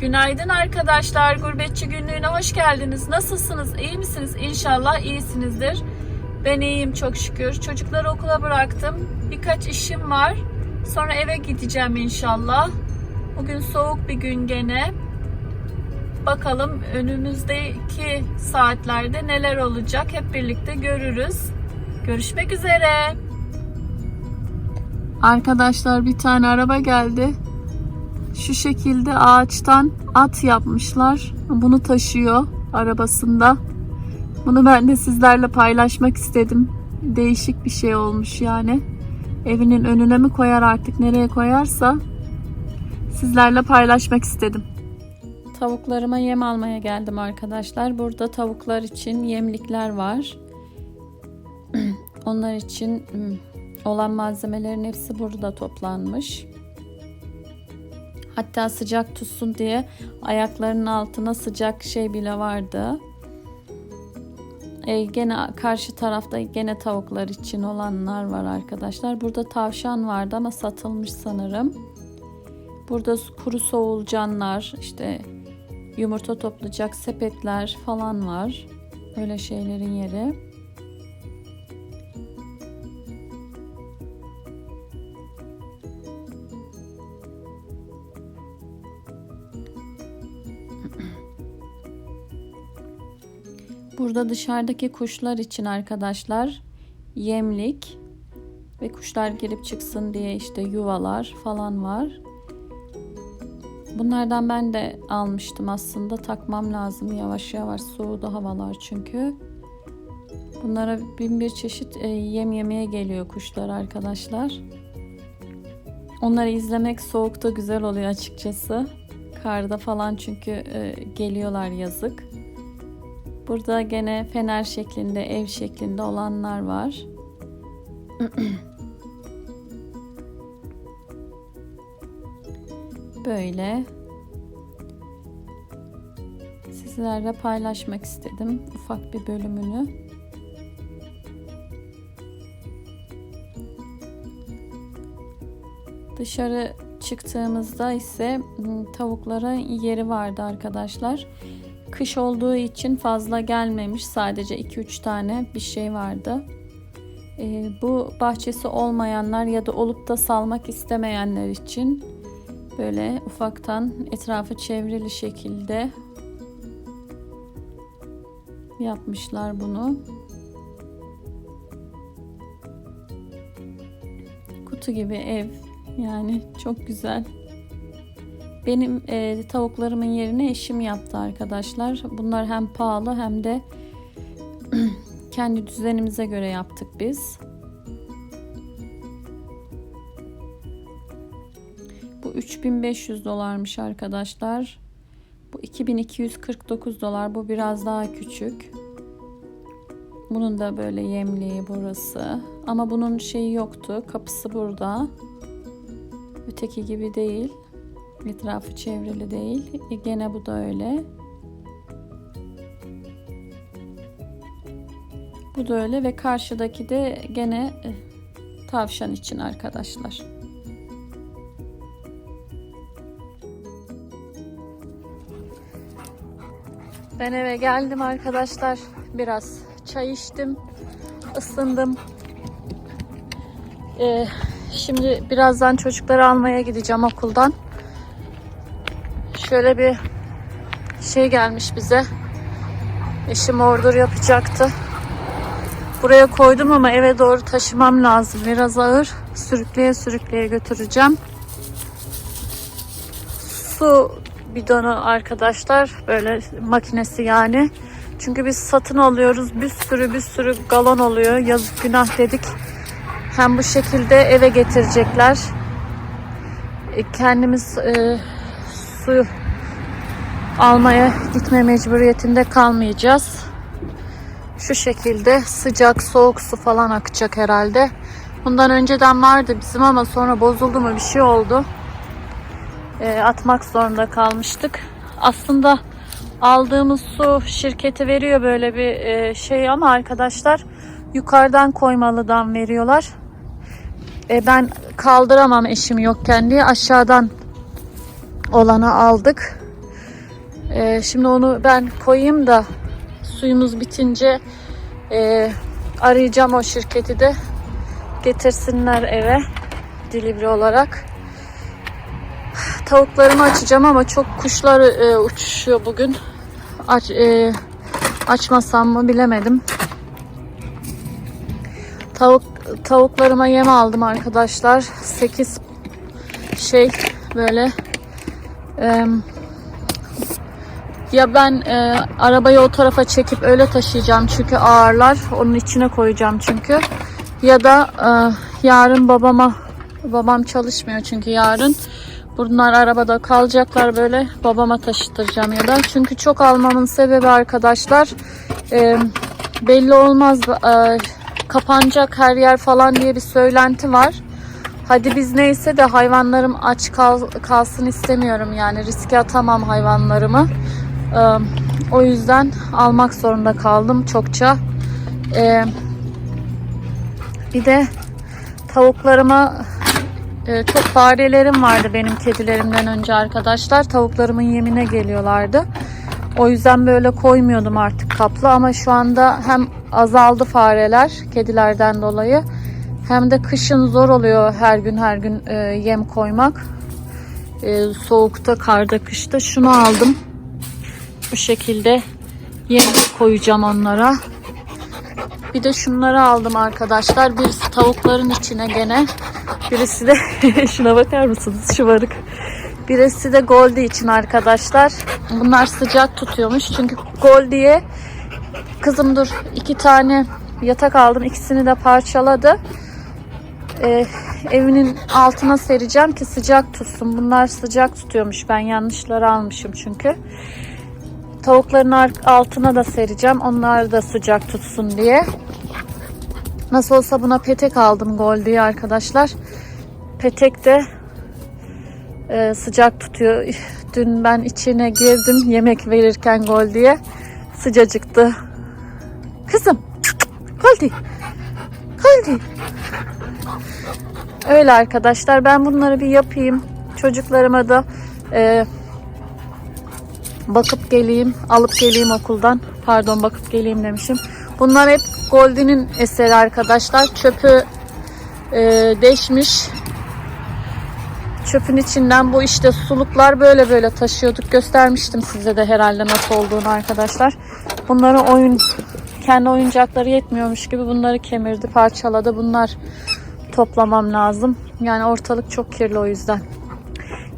Günaydın arkadaşlar. Gurbetçi günlüğüne hoş geldiniz. Nasılsınız? İyi misiniz? İnşallah iyisinizdir. Ben iyiyim çok şükür. Çocukları okula bıraktım. Birkaç işim var. Sonra eve gideceğim inşallah. Bugün soğuk bir gün gene. Bakalım önümüzdeki saatlerde neler olacak hep birlikte görürüz. Görüşmek üzere. Arkadaşlar bir tane araba geldi. Şu şekilde ağaçtan at yapmışlar. Bunu taşıyor arabasında. Bunu ben de sizlerle paylaşmak istedim. Değişik bir şey olmuş yani. Evinin önüne mi koyar artık nereye koyarsa sizlerle paylaşmak istedim. Tavuklarıma yem almaya geldim arkadaşlar. Burada tavuklar için yemlikler var. Onlar için hmm, olan malzemelerin hepsi burada toplanmış. Hatta sıcak tutsun diye ayaklarının altına sıcak şey bile vardı. E, gene karşı tarafta gene tavuklar için olanlar var arkadaşlar. Burada tavşan vardı ama satılmış sanırım. Burada kuru soğulcanlar, işte yumurta toplayacak sepetler falan var. Öyle şeylerin yeri. Burada dışarıdaki kuşlar için arkadaşlar yemlik ve kuşlar girip çıksın diye işte yuvalar falan var. Bunlardan ben de almıştım aslında. Takmam lazım yavaş yavaş soğudu havalar çünkü. Bunlara bin bir çeşit e, yem yemeye geliyor kuşlar arkadaşlar. Onları izlemek soğukta güzel oluyor açıkçası. Karda falan çünkü e, geliyorlar yazık. Burada gene fener şeklinde, ev şeklinde olanlar var. Böyle sizlerle paylaşmak istedim ufak bir bölümünü. Dışarı çıktığımızda ise m, tavuklara yeri vardı arkadaşlar. Kış olduğu için fazla gelmemiş. Sadece 2-3 tane bir şey vardı. Ee, bu bahçesi olmayanlar ya da olup da salmak istemeyenler için böyle ufaktan etrafı çevrili şekilde yapmışlar bunu. Kutu gibi ev yani çok güzel. Benim e, tavuklarımın yerine eşim yaptı arkadaşlar. Bunlar hem pahalı hem de kendi düzenimize göre yaptık biz. Bu 3500 dolarmış arkadaşlar. Bu 2249 dolar. Bu biraz daha küçük. Bunun da böyle yemliği burası. Ama bunun şeyi yoktu. Kapısı burada. Öteki gibi değil. Etrafı çevrili değil. E, gene bu da öyle. Bu da öyle ve karşıdaki de gene e, tavşan için arkadaşlar. Ben eve geldim arkadaşlar. Biraz çay içtim. ısındım. Ee, şimdi birazdan çocukları almaya gideceğim okuldan. Şöyle bir şey gelmiş bize. Eşim ordur yapacaktı. Buraya koydum ama eve doğru taşımam lazım. Biraz ağır. Sürükleye sürükleye götüreceğim. Su bidonu arkadaşlar. Böyle makinesi yani. Çünkü biz satın alıyoruz. Bir sürü bir sürü galon oluyor. Yazık günah dedik. Hem bu şekilde eve getirecekler. E, Kendimiz e, su almaya gitme mecburiyetinde kalmayacağız. Şu şekilde sıcak soğuk su falan akacak herhalde. Bundan önceden vardı bizim ama sonra bozuldu mu bir şey oldu. E, atmak zorunda kalmıştık. Aslında aldığımız su şirketi veriyor böyle bir e, şey ama arkadaşlar yukarıdan koymalıdan veriyorlar. E, ben kaldıramam eşim yokken diye aşağıdan olanı aldık. Ee, şimdi onu ben koyayım da suyumuz bitince e, arayacağım o şirketi de getirsinler eve delivery olarak. Tavuklarımı açacağım ama çok kuşlar e, uçuşuyor bugün. Aç, e, açmasam mı bilemedim. Tavuk tavuklarıma yem aldım arkadaşlar. 8 şey böyle ya ben e, arabayı o tarafa çekip öyle taşıyacağım çünkü ağırlar. Onun içine koyacağım çünkü. Ya da e, yarın babama babam çalışmıyor çünkü yarın bunlar arabada kalacaklar böyle babama taşıtıracağım ya da çünkü çok almamın sebebi arkadaşlar e, belli olmaz e, kapanacak her yer falan diye bir söylenti var. Hadi biz neyse de hayvanlarım aç kal, kalsın istemiyorum yani riske atamam hayvanlarımı. Ee, o yüzden almak zorunda kaldım çokça. Ee, bir de tavuklarıma e, çok farelerim vardı benim kedilerimden önce arkadaşlar. Tavuklarımın yemine geliyorlardı. O yüzden böyle koymuyordum artık kaplı ama şu anda hem azaldı fareler kedilerden dolayı hem de kışın zor oluyor her gün her gün e, yem koymak. E, soğukta, karda, kışta şunu aldım. Bu şekilde yem koyacağım onlara. Bir de şunları aldım arkadaşlar. Birisi tavukların içine gene. Birisi de şuna bakar mısınız şımarık. Birisi de Goldie için arkadaşlar. Bunlar sıcak tutuyormuş. Çünkü Goldie'ye kızım dur iki tane yatak aldım. İkisini de parçaladı. Ee, evinin altına sereceğim ki sıcak tutsun. Bunlar sıcak tutuyormuş. Ben yanlışları almışım çünkü. Tavukların altına da sereceğim. Onlar da sıcak tutsun diye. Nasıl olsa buna petek aldım Goldie'ye arkadaşlar. Petek de e, sıcak tutuyor. Dün ben içine girdim yemek verirken Goldie'ye. Sıcacıktı. Kızım. Goldie. Goldie. Öyle arkadaşlar. Ben bunları bir yapayım. Çocuklarıma da e, bakıp geleyim. Alıp geleyim okuldan. Pardon bakıp geleyim demişim. Bunlar hep Goldie'nin eseri arkadaşlar. Çöpü e, deşmiş. Çöpün içinden bu işte suluklar böyle böyle taşıyorduk. Göstermiştim size de herhalde nasıl olduğunu arkadaşlar. Bunları oyun kendi oyuncakları yetmiyormuş gibi bunları kemirdi, parçaladı. Bunlar toplamam lazım. Yani ortalık çok kirli o yüzden.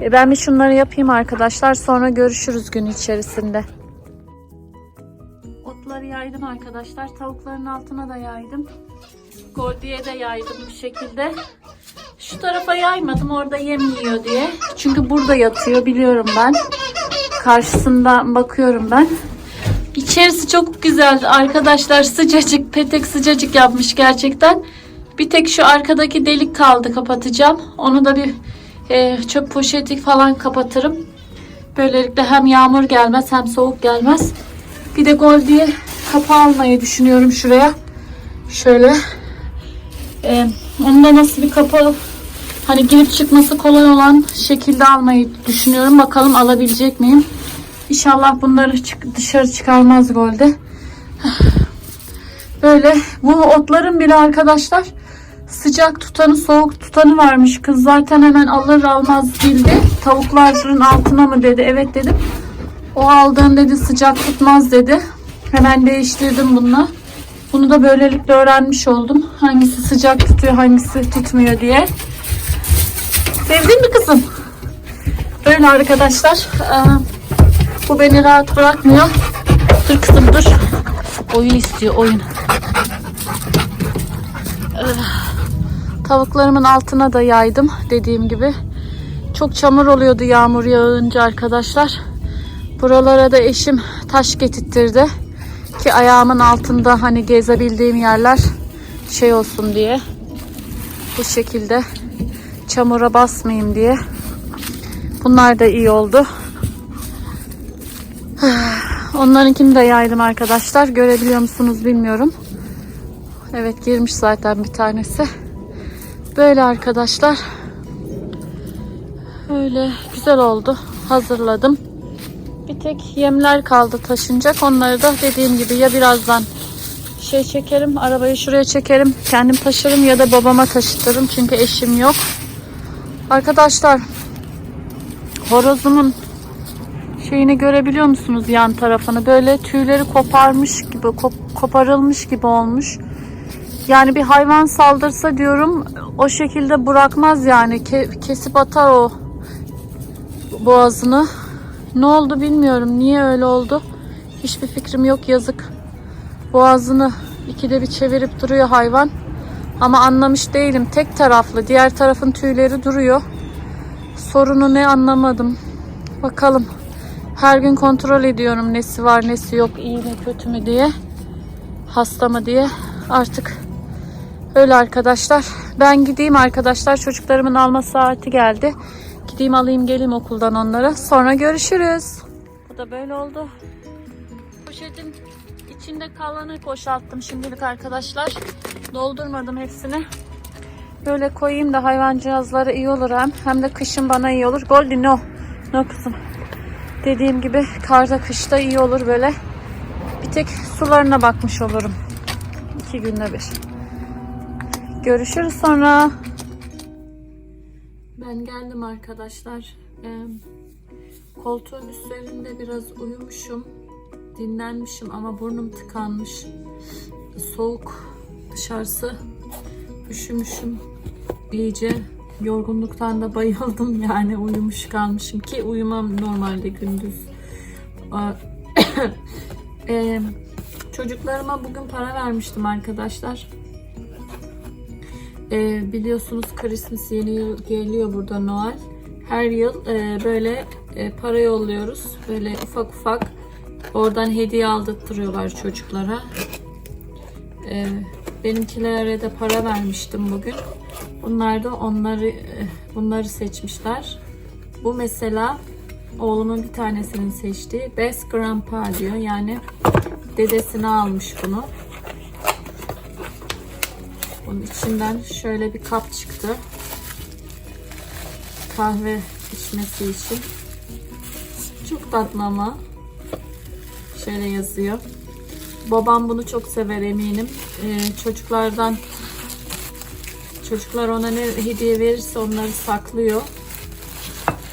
E, Ben bir şunları yapayım arkadaşlar. Sonra görüşürüz gün içerisinde. Otları yaydım arkadaşlar. Tavukların altına da yaydım. Goldie'ye de yaydım bu şekilde. Şu tarafa yaymadım orada yem yiyor diye. Çünkü burada yatıyor biliyorum ben. Karşısında bakıyorum ben. İçerisi çok güzel arkadaşlar sıcacık petek sıcacık yapmış gerçekten. Bir tek şu arkadaki delik kaldı kapatacağım. Onu da bir e, çöp poşeti falan kapatırım. Böylelikle hem yağmur gelmez hem soğuk gelmez. Bir de Goldie'ye kapı almayı düşünüyorum şuraya. Şöyle. E, onun da nasıl bir kapı hani girip çıkması kolay olan şekilde almayı düşünüyorum. Bakalım alabilecek miyim? İnşallah bunları dışarı çıkarmaz Golde. Böyle bu otların bile arkadaşlar sıcak tutanı soğuk tutanı varmış. Kız zaten hemen alır almaz bildi. Tavukların altına mı dedi. Evet dedim. O aldığın dedi sıcak tutmaz dedi. Hemen değiştirdim bunu. Bunu da böylelikle öğrenmiş oldum. Hangisi sıcak tutuyor hangisi tutmuyor diye. Sevdin mi kızım? Böyle arkadaşlar. Ee, bu beni rahat bırakmıyor. Dur kızım dur. Oyun istiyor oyun. Ee, Tavuklarımın altına da yaydım dediğim gibi. Çok çamur oluyordu yağmur yağınca arkadaşlar. Buralara da eşim taş getirttirdi. Ki ayağımın altında hani gezebildiğim yerler şey olsun diye. Bu şekilde çamura basmayayım diye. Bunlar da iyi oldu. Onlarınkini de yaydım arkadaşlar. Görebiliyor musunuz bilmiyorum. Evet girmiş zaten bir tanesi. Böyle arkadaşlar. Öyle güzel oldu. Hazırladım. Bir tek yemler kaldı taşınacak. Onları da dediğim gibi ya birazdan şey çekerim, arabayı şuraya çekerim, kendim taşırım ya da babama taşıtırım çünkü eşim yok. Arkadaşlar horozumun şeyini görebiliyor musunuz yan tarafını? Böyle tüyleri koparmış gibi, kop- koparılmış gibi olmuş. Yani bir hayvan saldırsa diyorum o şekilde bırakmaz yani Ke- kesip atar o boğazını. Ne oldu bilmiyorum. Niye öyle oldu? Hiçbir fikrim yok. Yazık. Boğazını ikide bir çevirip duruyor hayvan. Ama anlamış değilim. Tek taraflı. Diğer tarafın tüyleri duruyor. Sorunu ne anlamadım. Bakalım. Her gün kontrol ediyorum nesi var nesi yok iyi mi kötü mü diye. Hasta mı diye. Artık öyle arkadaşlar. Ben gideyim arkadaşlar. Çocuklarımın alma saati geldi. Gideyim alayım geleyim okuldan onlara. Sonra görüşürüz. Bu da böyle oldu. Poşetin içinde kalanı boşalttım şimdilik arkadaşlar. Doldurmadım hepsini. Böyle koyayım da hayvancağızlara iyi olur hem. Hem de kışın bana iyi olur. Goldie no. No kızım. Dediğim gibi karda kışta iyi olur böyle. Bir tek sularına bakmış olurum. İki günde bir. Görüşürüz sonra. Ben geldim arkadaşlar. Ee, koltuğun üzerinde biraz uyumuşum. Dinlenmişim ama burnum tıkanmış. Soğuk dışarısı. Üşümüşüm. İyice yorgunluktan da bayıldım yani uyumuş kalmışım ki uyumam normalde gündüz. Ee, çocuklarıma bugün para vermiştim arkadaşlar. Ee, biliyorsunuz Christmas yeni yıl geliyor burada Noel. Her yıl e, böyle e, para yolluyoruz. Böyle ufak ufak oradan hediye aldırtıyorlar çocuklara. Ee, benimkilere de para vermiştim bugün. Bunlar da onları e, bunları seçmişler. Bu mesela oğlumun bir tanesinin seçtiği Best Grandpa diyor. Yani dedesine almış bunu. Bunun içinden şöyle bir kap çıktı. Kahve içmesi için. Çok tatlı ama. Şöyle yazıyor. Babam bunu çok sever eminim. Ee, çocuklardan çocuklar ona ne hediye verirse onları saklıyor.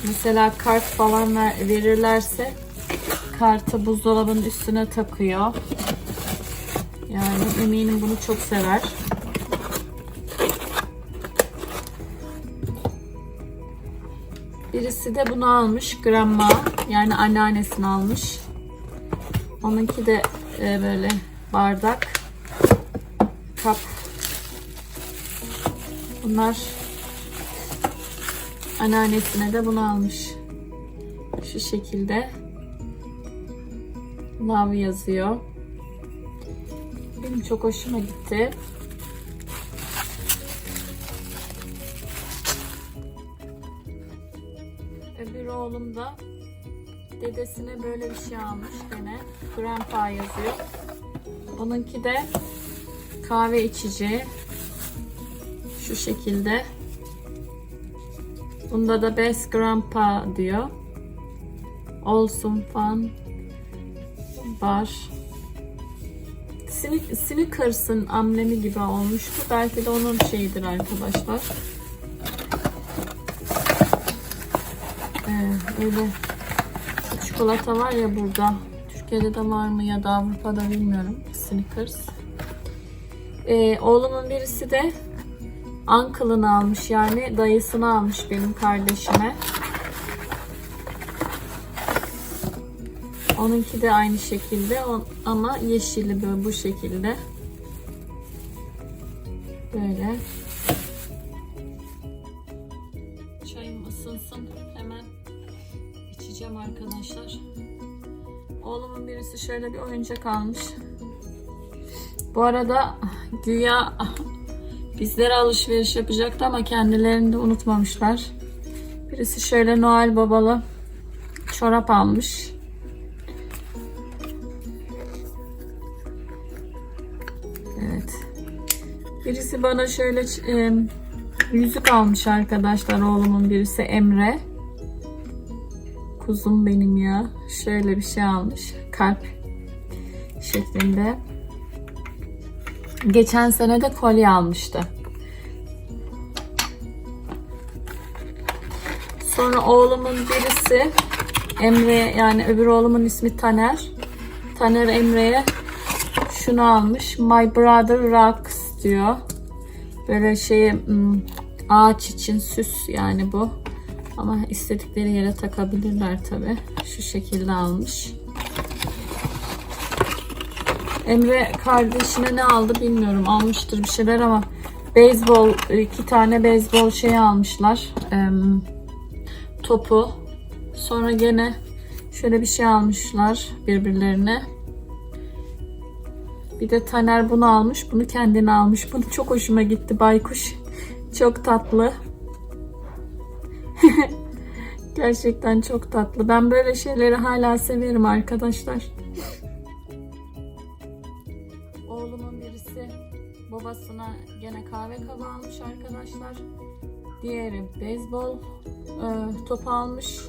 Mesela kart falan ver, verirlerse kartı buzdolabının üstüne takıyor. Yani eminim bunu çok sever. Birisi de bunu almış. Grandma. Yani anneannesini almış. Onunki de e, böyle bardak. Kap. Bunlar anneannesine de bunu almış. Şu şekilde. Love yazıyor. Benim çok hoşuma gitti. Oğlum da dedesine böyle bir şey almış gene. Grandpa yazıyor. Onunki de kahve içeceği. Şu şekilde. Bunda da Best Grandpa diyor. Olsun fan var. Snick- Snickers'ın amblemi gibi olmuştu. Belki de onun şeyidir arkadaşlar. Ee, öyle çikolata var ya burada. Türkiye'de de var mı ya da Avrupa'da bilmiyorum. Snickers. Ee, oğlumun birisi de uncle'ını almış yani dayısını almış benim kardeşime. Onunki de aynı şekilde ama yeşilli böyle bu şekilde. Böyle. Hemen içeceğim arkadaşlar. Oğlumun birisi şöyle bir oyuncak almış. Bu arada güya bizlere alışveriş yapacaktı ama kendilerini de unutmamışlar. Birisi şöyle Noel babalı çorap almış. Evet. Birisi bana şöyle e, yüzük almış arkadaşlar oğlumun birisi Emre. kuzum benim ya. Şöyle bir şey almış. Kalp şeklinde. Geçen sene de kolye almıştı. Sonra oğlumun birisi Emre yani öbür oğlumun ismi Taner. Taner Emre'ye şunu almış. My Brother Rocks diyor. Böyle şey hmm, ağaç için süs yani bu. Ama istedikleri yere takabilirler tabi. Şu şekilde almış. Emre kardeşine ne aldı bilmiyorum. Almıştır bir şeyler ama beyzbol iki tane beyzbol şeyi almışlar. Em, topu. Sonra gene şöyle bir şey almışlar birbirlerine. Bir de Taner bunu almış. Bunu kendine almış. Bunu çok hoşuma gitti baykuş. Çok tatlı. Gerçekten çok tatlı. Ben böyle şeyleri hala severim arkadaşlar. Oğlumun birisi babasına gene kahve kabı almış arkadaşlar. Diğeri beyzbol e, topu almış.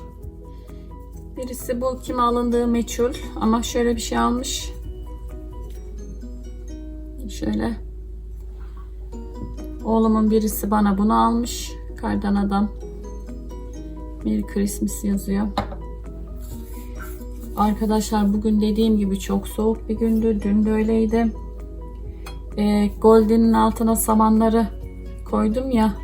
Birisi bu kim alındığı meçhul ama şöyle bir şey almış. Şöyle. Oğlumun birisi bana bunu almış. Kardan adam. Merry Christmas yazıyor. Arkadaşlar bugün dediğim gibi çok soğuk bir gündü. Dün de öyleydi. Ee, Golden'in altına samanları koydum ya.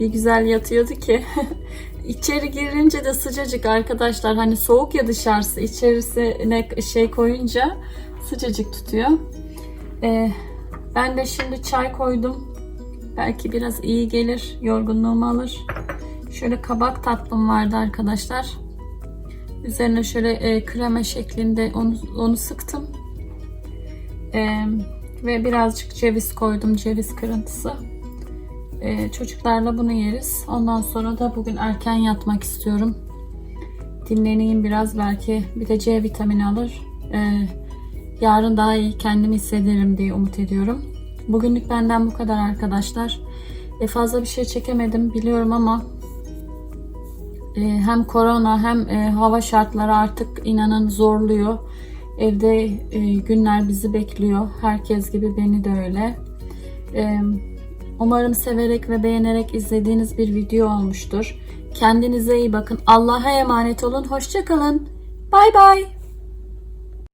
Bir güzel yatıyordu ki. İçeri girince de sıcacık arkadaşlar. Hani soğuk ya dışarısı. İçerisine şey koyunca sıcacık tutuyor. Ee, ben de şimdi çay koydum. Belki biraz iyi gelir. Yorgunluğumu alır. Şöyle kabak tatlım vardı arkadaşlar. Üzerine şöyle e, krema şeklinde onu, onu sıktım. E, ve birazcık ceviz koydum. Ceviz kırıntısı. E, çocuklarla bunu yeriz. Ondan sonra da bugün erken yatmak istiyorum. Dinleneyim biraz. Belki bir de C vitamini alır. E, yarın daha iyi kendimi hissederim diye umut ediyorum. Bugünlük benden bu kadar arkadaşlar. E, fazla bir şey çekemedim biliyorum ama e, hem korona hem e, hava şartları artık inanın zorluyor. Evde e, günler bizi bekliyor. Herkes gibi beni de öyle. E, umarım severek ve beğenerek izlediğiniz bir video olmuştur. Kendinize iyi bakın. Allah'a emanet olun. Hoşçakalın. Bay bay.